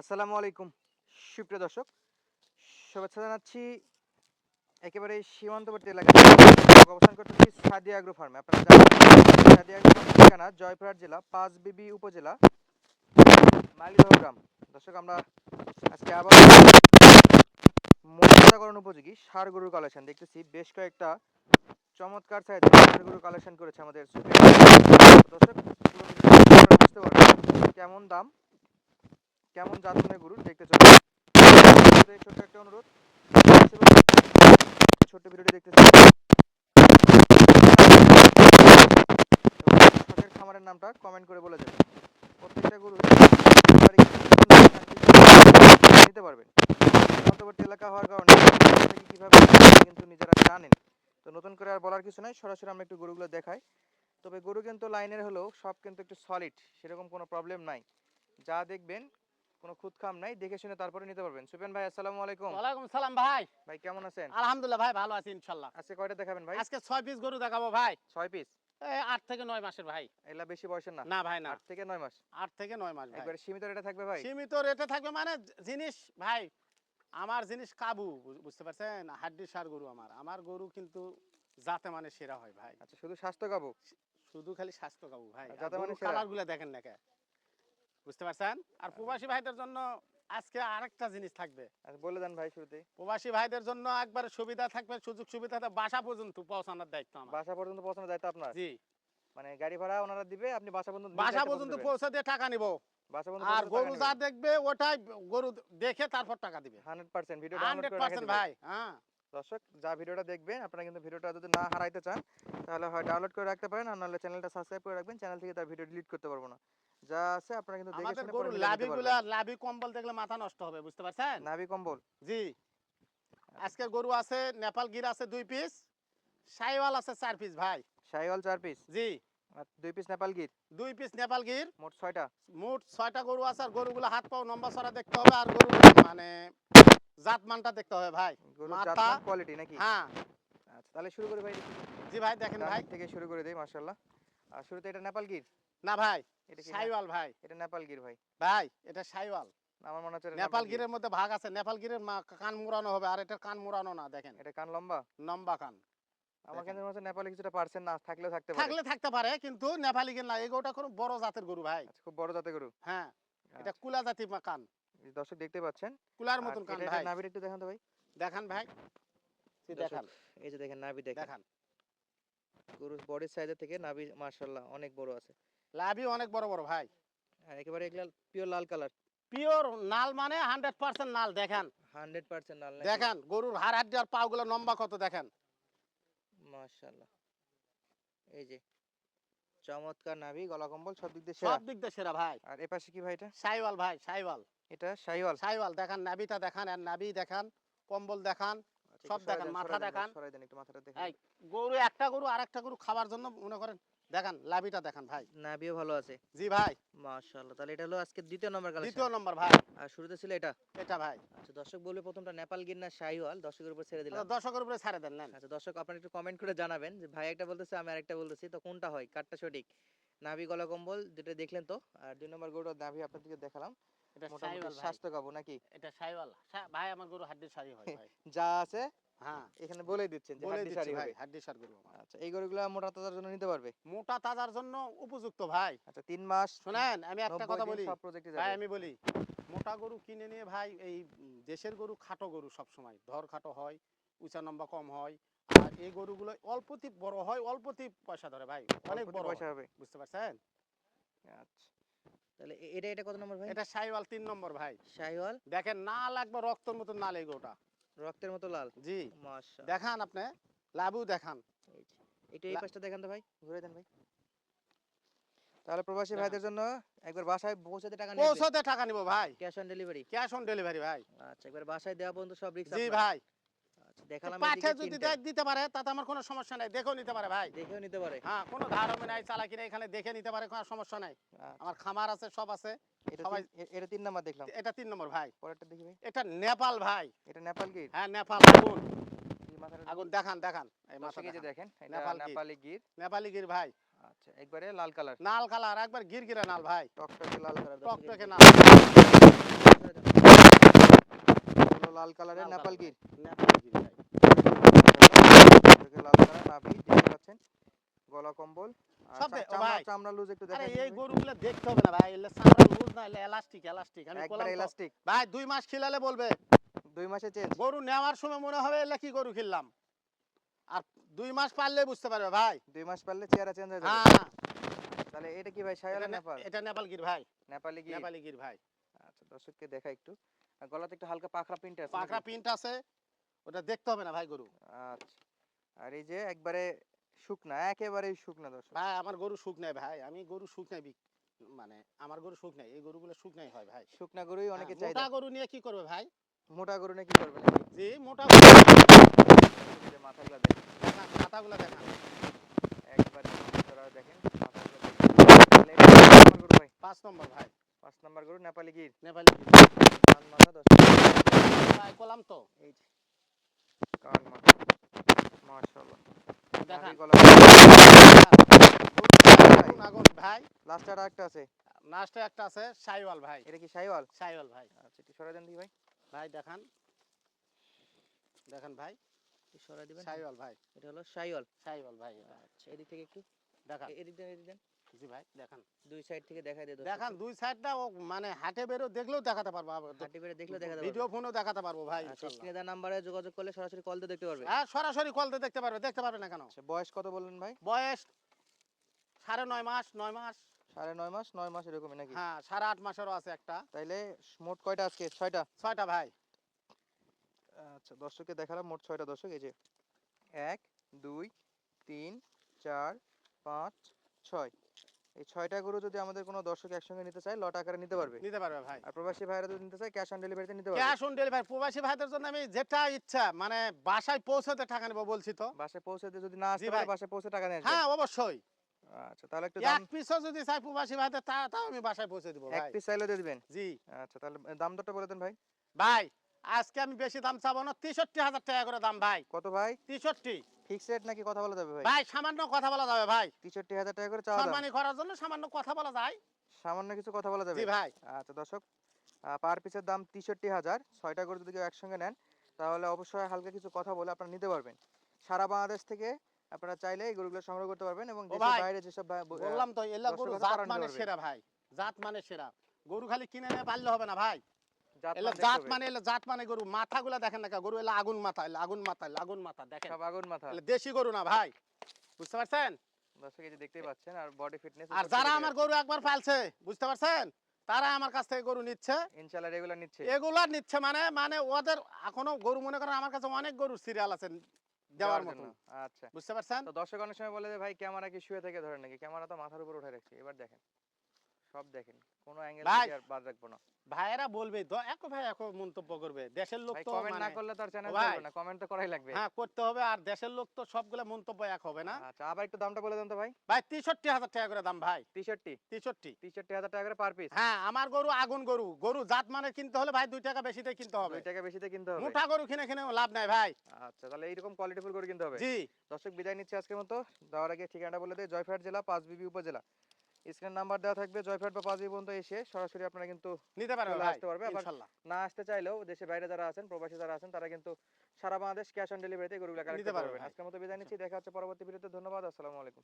আসসালামু আলাইকুম। সুপ্রিয় দর্শক, শুভেচ্ছা জানাচ্ছি একেবারে সীমান্তবর্তী এলাকায়। অবস্থান করতেছি সাদিয়া আগ্রো ফার্মে আপনারা জানেন, সাদিয়া ঠিকানা জয়পুরহাট জেলা পাঁচ বিবি উপজেলা মালিদহ গ্রাম। দর্শক, আমরা আজকে আবার মর্যাদাকরণ উপযোগী সার গরুর কালেকশন দেখতেছি। বেশ কয়েকটা চমৎকার সাইজ সার গরুর কালেকশন করেছে আমাদের দর্শক। কেমন দাম কেমন জাতমানের গরু? দেখতে চলে ছোট্ট একটা অনুরোধ। ছোট্ট ভিডিওটি দেখতেছি এবং শখের খামারের নামটা কমেন্ট করে বলে দেবেন। প্রত্যেকটা গরু নিতে পারবেন। সীমান্তবর্তী এলাকা হওয়ার কারণে কীভাবে কিন্তু নিজেরা জানেন। তো নতুন করে আর বলার কিছু নাই। সরাসরি আমরা একটু গরুগুলো দেখাই। তবে গরু কিন্তু লাইনের হলেও সব কিন্তু একটু সলিড সেরকম কোনো প্রবলেম নাই। যা দেখবেন কোনো খুদখাম নাই দেখে শুনে তারপরে নিতে পারবেন। সুপেন ভাই আসসালামু আলাইকুম। ওয়ালাইকুম সালাম ভাই। ভাই কেমন আছেন? আলহামদুলিল্লাহ ভাই ভালো আছি ইনশাল্লাহ আজকে কয়টা দেখাবেন ভাই? আজকে ছয় পিস গরু দেখাবো ভাই। ছয় পিস এই আট থেকে নয় মাসের ভাই। এগুলা বেশি বয়সের না? না ভাই না। আট থেকে নয় মাস? আট থেকে নয় মাস ভাই। একবারে সীমিত রেটে থাকবে ভাই? সীমিত রেটে থাকবে মানে জিনিস ভাই আমার জিনিস কাবু বুঝতে পারছেন? হাড্ডি সার গরু আমার। আমার গরু কিন্তু যাতে মানে সেরা হয় ভাই। আচ্ছা শুধু স্বাস্থ্য কাবু? শুধু খালি স্বাস্থ্য কাবু ভাই। যাতে মানে সেরা। কালারগুলা দেখেন না কে? বুঝতে পারছেন? আর প্রবাসী ভাইদের জন্য আজকে আরেকটা জিনিস থাকবে। আচ্ছা বলে দেন ভাই শুরুতে। প্রবাসী ভাইদের জন্য একবার সুবিধা থাকবে সুযোগ সুবিধা বাসা পর্যন্ত পৌঁছানোর দায়িত্ব আমার। বাসা পর্যন্ত পৌঁছানো দায়িত্ব আপনার? জি। মানে গাড়ি ভাড়া ওনারা দিবে আপনি বাসা পর্যন্ত বাসা পর্যন্ত পৌঁছে দিয়ে টাকা নিব। আর গরু যা দেখবে ওটাই গরু দেখে তারপর টাকা দিবে। হান্ড্রেড পার্সেন্ট ভিডিও ডাউনলোড করে। ভাই হ্যাঁ। দর্শক যা ভিডিওটা দেখবেন আপনারা কিন্তু ভিডিওটা যদি না হারাইতে চান তাহলে হয় ডাউনলোড করে রাখতে পারেন আর নাহলে চ্যানেলটা সাবস্ক্রাইব করে রাখবেন চ্যানেল থেকে তার ভিডিও ডিলিট করতে পারব না। যা আছে আপনারা কিন্তু দেখে শুনে গরু মিলাই লাভি লাভি কম্বল দেখলে মাথা নষ্ট হবে বুঝতে পারছেন? নাভি কম্বল। জি। আজকের গরু আছে নেপাল গির আছে দুই পিস সাইওয়াল আছে চার পিস ভাই। শাহিওয়াল চার পিস? জি। দুই পিস নেপাল গির? দুই পিস নেপাল গির। মোট ছয়টা? মোট ছয়টা গরু আছে আর গরুগুলো হাত পাও নম্বর ছড়া দেখতে হবে আর গরু মানে জাত মানটা দেখতে হবে ভাই। মাথা- কোয়ালিটি নাকি? হ্যাঁ। আচ্ছা তাহলে শুরু করি ভাই জি ভাই দেখেন ভাই। থেকে শুরু করে দেই মাশাআল্লাহ। আর শুরুতে এটা নেপাল গির? না ভাই এটা সাইওয়াল ভাই। এটা নেপাল গির ভাই। ভাই এটা সাইওয়াল। আমার মনে হচ্ছে নেপাল গিরের মধ্যে ভাগ আছে নেপাল গিরের কান মুড়ানো হবে আর এটা কান মুড়ানো না দেখেন। এটা কান লম্বা? লম্বা কান। আমার। কিন্তু মনে হচ্ছে নেপালে কিছুটা পার্সেন্ট না থাকলেও থাকতে পারে। থাকলে থাকতে পারে কিন্তু নেপালি গির না এই গরুটা কোনো বড় জাতের গরু ভাই। আচ্ছা, খুব বড় জাতের গরু। হ্যাঁ এটা আচ্ছা, কুলা জাতি কান। এই দর্শক দেখতে পাচ্ছেন কুলার মতন কান এটা- এটা ভাই। নাভির একটু দেখান তো ভাই। দেখান ভাই। দেখান। এই যে দেখেন নাভি দেখেন। দেখান। গরুর বডির সাইজের থেকে নাভি মাশাআল্লাহ অনেক বড় আছে। লাভি অনেক বড় বড় ভাই। একেবারে এগুলা পিওর লাল কালার পিওর নাল মানে হান্ড্রেড পার্সেন্ট নাল দেখেন। 100% লাল নাকি? দেখেন গরুর হাড় হাড্ডি আর পাগুলো লম্বা কত দেখেন। মাশাআল্লাহ। এই যে চমৎকার নাভি গলা কম্বল সব দিক দিয়ে সেরা। সব দিক দিয়ে সেরা ভাই। আর এ পাশে কি ভাই এটা? সাইওয়াল ভাই সাইওয়াল। এটা শাহিওয়াল সাইওয়াল দেখান নাভিটা দেখান আর নাভি দেখান কম্বল দেখান আচ্ছা, সব দেখান, মাথা দেখান। সরাই দেন একটু মাথাটা দেখেন। এই, গরু একটা গরু আরেকটা গরু খাবার জন্য মনে করেন দেখান লাভিটা দেখান ভাই। নাভিও ভালো আছে। জি ভাই। মাশাআল্লাহ তাহলে এটা হলো আজকে দ্বিতীয় নম্বর কালেকশন। দ্বিতীয় নম্বর ভাই। আর শুরুতে ছিল এটা? এটা ভাই। আচ্ছা দর্শক বলবে প্রথমটা নেপাল গির না শাহিওয়াল দর্শকের উপর ছেড়ে দিলাম। আচ্ছা, দর্শকের উপরে ছাড়ে দেন আচ্ছা দর্শক আপনারা একটু কমেন্ট করে জানাবেন যে ভাই একটা বলতেছে আমি আরেকটা বলতেছি তো কোনটা হয়? কারটা সঠিক? নাভি গলা কম্বল যেটা দেখলেন তো? আর দুই নম্বর গরুটা নাভি আপনাদেরকে দেখালাম। এটা সাইওয়াল স্বাস্থ্য কাবু নাকি? এটা সাইওয়াল সা- ভাই আমার গরু হাড্ডি সারি হয় ভাই। যা আছে হ্যাঁ। এখানে বলে দিচ্ছেন যে হাড্ডি সারি ভাই হাড্ডি সার গরু আচ্ছা এই গরুগুলো মোটা তাজার জন্য নিতে পারবে? মোটা তাজার জন্য উপযুক্ত ভাই। আচ্ছা মাস শুনেন আমি একটা কথা বলি। ভাই আমি বলি মোটা গরু কিনে নিয়ে ভাই এই দেশের গরু খাটো গরু সব সময় ধর খাটো হয় উঁচা লম্বা কম হয় আর এই গরুগুলো অল্পতি বড় হয় অল্পতি পয়সা ধরে ভাই অনেক বড় পয়সা হবে। বুঝতে পারছেন? আচ্ছা তাহলে এটা এটা কত নম্বর ভাই? এটা সাইওয়াল তিন নম্বর ভাই। শাহিওয়াল? দেখেন না লাগবে রক্তর মতন নাল এই গরুটা। রক্তের মতো লাল। জি। মাশাআল্লাহ। দেখান আপনি লাভু দেখান। একটু এই পাশটা দেখান তো ভাই ঘুরে দেন ভাই। তাহলে প্রবাসী ভাইদের জন্য একবার বাসায় পৌঁছাতে টাকা নিবে। পৌঁছাতে টাকা নিব ভাই। Cash on delivery cash on delivery ভাই। আচ্ছা একবার বাসায় দেওয়া পর্যন্ত সব রিস্ক জি ভাই। দেখালাম পাঠে যদি দেখ দিতে পারে তাতে আমার কোনো সমস্যা নাই। দেখেও নিতে পারে ভাই। দেখেও নিতে পারে। হ্যাঁ কোনো ধারণা নাই চালাকি নাই এখানে দেখে নিতে পারে কোনো সমস্যা নাই। আচ্ছা, আমার খামার আছে সব আছে। এটা তিন- এ- এটা তিন নাম্বার দেখলাম। এটা তিন নম্বর ভাই। পরেরটা দেখি ভাই। এটা নেপাল ভাই। এটা নেপাল গির? হ্যাঁ নেপাল আগুন। আগুন দেখান। এই মাথা নেপাল নেপালি গির। নেপালি গির ভাই। আচ্ছা একবারে লাল কালার। নাল কালার একবার ভাই। টকটকে লাল কালার টকটকে নাল। লাল কালারের নেপাল গির। নেপালি গির ভাই এটাকে লাল কালার নাভি দেখতে পাচ্ছেন গলা কম্বল। আর সব চা- দে- ও চামড়া লুজ একটু আরে এই গরুগুলো দেখতে হবে না ভাই এলে চামড়া লুজ না এলে এলাস্টিক এলাস্টিক আমি বললাম এলাস্টিক ভাই দুই মাস খিলালে বলবে। দুই মাসে চেঞ্জ গরু নেওয়ার সময় মনে হবে এলে কি গরু কিনলাম আর দুই মাস পারলে বুঝতে পারবে ভাই। দুই মাস পারলে চেহারা চেঞ্জ হয়ে যাবে। হ্যাঁ। তাহলে এটা কি ভাই নেপাল? এটা নেপাল গির ভাই। নেপালি গির। নেপালি গির ভাই। আচ্ছা দর্শককে দেখা একটু। গলাতে একটু হালকা পাখরা প্রিন্ট আছে নাকি? প্রিন্ট আছে। ওটা দেখতে হবে না ভাই গরু। আচ্ছা। আর এই যে একবারে শুকনা একেবারেই শুকনা দর্শক। ভাই আমার গরু শুকনাই ভাই। আমি গরু শুক নাই বিক- মানে আমার গরু শুকনাই। এই গরুগুলো শুক নাই হয় ভাই। শুকনা গরুই অনেকে হ্যাঁ, চাই মোটা গরু নিয়ে কি করবে ভাই? মোটা গরু নিয়ে কি করবে জি মোটা মাথাগুলো দেখেন। মাথাগুলো দেখান। একবারে দেখেন মাথাগুলো দেখেন। পাঁচ নম্বর ভাই। পাঁচ নম্বর গরু নেপালি গির। নেপালি গির কান মাথা দশ ভাই কলাম তো এই যে কান মাথা মাশাআল্লাহ দেখান নাভি গলা আগুন ভাই। লাস্ট আর একটা আছে। লাস্টে একটা আছে সাইওয়াল ভাই। এটা কি সাইওয়াল? সাইওয়াল ভাই। আচ্ছা একটু দেন ভাই। ভাই দেখান। দেখান ভাই। একটু সরাই দিবেন। সাইওয়াল ভাই। এটা হলো সাইওয়াল সাইওয়াল ভাই। আচ্ছা এদিক থেকে একটু। দেখান। এ- এদিক দেন এদিক দেন। জি ভাই দেখান। দুই সাইড থেকে দেখাই দে দেখান দুই সাইডটা মানে হাটে বেরো দেখলেও দেখাতে পারব। হাঁটি বেড়ে দেখলে দেখা যাবে ভিডিও ফোনও দেখাতে পারব ভাই আচ্ছা স্ক্রিনে নাম্বারে যোগাযোগ করলে সরাসরি কল দিয়ে দেখতে পারবে। হ্যাঁ সরাসরি কলতে দেখতে পারবে দেখতে পারবে না কেন? আচ্ছা বয়স কত বললেন ভাই? বয়স সাড়ে নয় মাস নয় মাস। সাড়ে নয় মাস নয় মাস এরকমই নাকি? হ্যাঁ সাড়ে আট মাসেরও আছে একটা। তাইলে মোট কয়টা আজকে? ছয়টা? ছয়টা ভাই। আচ্ছা দর্শককে দেখালাম মোট ছয়টা দর্শক এই যে এক দুই তিন চার পাঁচ ছয়। এই ছয়টা গরু যদি আমাদের কোনো দর্শক একসঙ্গে নিতে চায় লট আকারে নিতে পারবে। নিতে পারবে ভাই। আর প্রবাসী ভাইরা যদি নিতে চায় ক্যাশ অন ডেলিভারিতে নিতে পারবে। ক্যাশ অন ডেলিভারি প্রবাসী ভাইদের জন্য আমি যেটা ইচ্ছা মানে বাসায় পৌঁছাতে টাকা নেব বলছি তো। বাসায় পৌঁছে দিয়ে যদি না আসতে পারে বাসায় পৌঁছে টাকা আসবে হ্যাঁ অবশ্যই। আচ্ছা তাহলে একটু দাম এক পিসও যদি চাই প্রবাসী ভাইদের তা তাও আমি বাসায় পৌঁছে দিব এক পিস চাইলে দিয়ে দিবেন? জি। আচ্ছা তাহলে দাম দরটা বলে দেন ভাই। ভাই আজকে আমি বেশি দাম চাবো না তেষট্টি হাজার টাকা করে দাম ভাই। কত ভাই? তেষট্টি। ফিক্স রেট নাকি কথা বলা যাবে ভাই? ভাই সামান্য কথা বলা যাবে ভাই। তেষট্টি হাজার টাকা করে চাওয়া সম্মানী করার জন্য সামান্য কথা বলা যায়। সামান্য কিছু কথা বলা যাবে? জি ভাই। আচ্ছা দর্শক পার পিসের দাম তেষট্টি হাজার। ছয়টা করে যদি কেউ একসঙ্গে নেন তাহলে অবশ্যই হালকা কিছু কথা বলে আপনারা নিতে পারবেন। সারা বাংলাদেশ থেকে আপনারা চাইলে এই গরুগুলো সংগ্রহ করতে পারবেন এবং দেশের বাইরে যেসব বললাম তো এলা গরু জাত মানে সেরা ভাই জাত মানে সেরা। গরু খালি কিনে নিয়ে পারলে হবে না ভাই। এলা জাত মানে এলা জাত মানে গরু। মাথাগুলা দেখেন না গরু এলা আগুন মাথা এলা আগুন মাথা এলা আগুন মাথা দেখেন। সব আগুন মাথা। এলা দেশি গরু না ভাই বুঝতে পারছেন? দর্শক এই যে দেখতেই পাচ্ছেন আর বডি ফিটনেস আর যারা আমার গরু একবার পালছে বুঝতে পারছেন? তারা আমার কাছ থেকে গরু নিচ্ছে। ইনশাআল্লাহ রেগুলার নিচ্ছে। এগুলা নিচ্ছে মানে মানে ওদের এখনও গরু মনে করেন আমার কাছে অনেক গরুর সিরিয়াল আছে দেওয়ার জন্য। আচ্ছা। বুঝতে পারছেন? তো দর্শক অনেক সময় বলে যে ভাই ক্যামেরা কি শুয়ে থেকে ধরেন নাকি? ক্যামেরা তো মাথার উপর উঠে রাখছি। এবার দেখেন। সব দেখেন কোনো অ্যাঙ্গেল আর বাদ রাখব না। ভাইয়েরা বলবে ভাই এক মন্তব্য করবে দেশের লোক তো কমেন্ট না মানে- করলে তো আর চ্যানেল চলবে না কমেন্ট তো করাই লাগবে। হ্যাঁ করতে হবে আর দেশের লোক তো সবগুলো মন্তব্য এক হবে না। আচ্ছা আবার একটু দামটা বলে দেন তো ভাই। ভাই তেষট্টি হাজার টাকা করে দাম ভাই। তেষট্টি? তেষট্টি। তেষট্টি হাজার টাকা করে পার পিস হ্যাঁ আমার গরু আগুন গরু। গরু জাত মানে কিনতে হলে ভাই দুই টাকা বেশিতে কিনতে হবে। দুই টাকা বেশিতে কিনতে হবে। মোটা গরু কিনে কিনে লাভ নাই ভাই। আচ্ছা তাহলে এইরকম কোয়ালিটিফুল করে কিনতে হবে। জি। দর্শক বিদায় নিচ্ছে আজকের মতো। দেওয়ার আগে ঠিকানাটা বলে দেয় জয়ফাট জেলা পাঁচবিবি উপজেলা। স্ক্রিন নাম্বার দেওয়া থাকবে জয়ফাট বা পাজি পর্যন্ত এসে সরাসরি আপনারা কিন্তু নিতে পারেন আসতে পারবে, ইনশাআল্লাহ না আসতে চাইলেও দেশের বাইরে যারা আছেন প্রবাসী যারা আছেন তারা কিন্তু সারা বাংলাদেশ ক্যাশ অন ডেলিভারিতে গরুগুলো কালেক্ট নিতে করতে পারবে পারবেন। আজকের মতো বিদায় নিচ্ছি দেখা হচ্ছে পরবর্তী ভিডিওতে। ধন্যবাদ আসসালামু আলাইকুম।